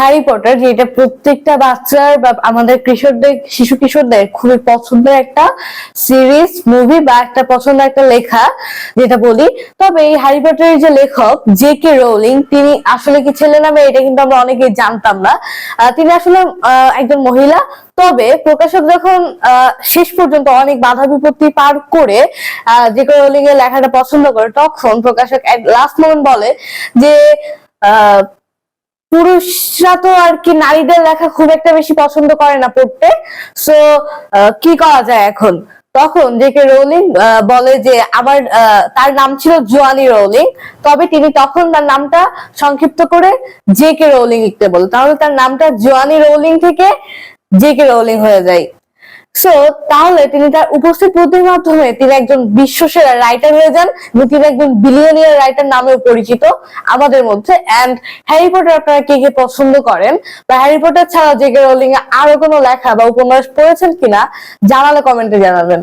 Harry Potter যেটা প্রত্যেকটা বাচ্চার বা আমাদের কিশোরদের শিশু কিশোরদের খুবই পছন্দের একটা সিরিজ মুভি বা একটা পছন্দের একটা লেখা যেটা বলি। তবে এই হ্যারি পটারের যে লেখক জে কে রোলিং তিনি আসলে কি ছেলে নামে এটা কিন্তু আমরা অনেকেই জানতাম না। তিনি আসলে একজন মহিলা। তবে প্রকাশক যখন শেষ পর্যন্ত অনেক বাধা বিপত্তি পার করে যে কে রোলিং এর লেখাটা পছন্দ করে তখন প্রকাশক লাস্ট মোমেন্ট বলে যে আহ, পুরুষরা তো আর কি নারীদের লেখা খুব একটা বেশি পছন্দ করে না পড়তে। সো কি করা যায় এখন? তখন জেকে রোলিং বলে যে আবার তার নাম ছিল জোয়ানি রোলিং। তবে তিনি তখন তার নামটা সংক্ষিপ্ত করে জেকে রোলিং লিখতে বলে তাহলে তার নামটা জোয়ানি রোলিং থেকে জেকে রোলিং হয়ে যায়। সো তাহলে তিনি তার উপস্থিত বুদ্ধির মাধ্যমে তিনি একজন বিশ্বসেরা রাইটার হয়ে যান এবং তিনি একজন বিলিয়নিয়ার রাইটার নামেও পরিচিত আমাদের মধ্যে। অ্যান্ড হ্যারি পটার আপনারা কে কে পছন্দ করেন? বা হ্যারি পটার ছাড়া জেগে রোলিং আরও কোনো লেখা বা উপন্যাস পড়েছেন কিনা, জানালে কমেন্টে জানাবেন।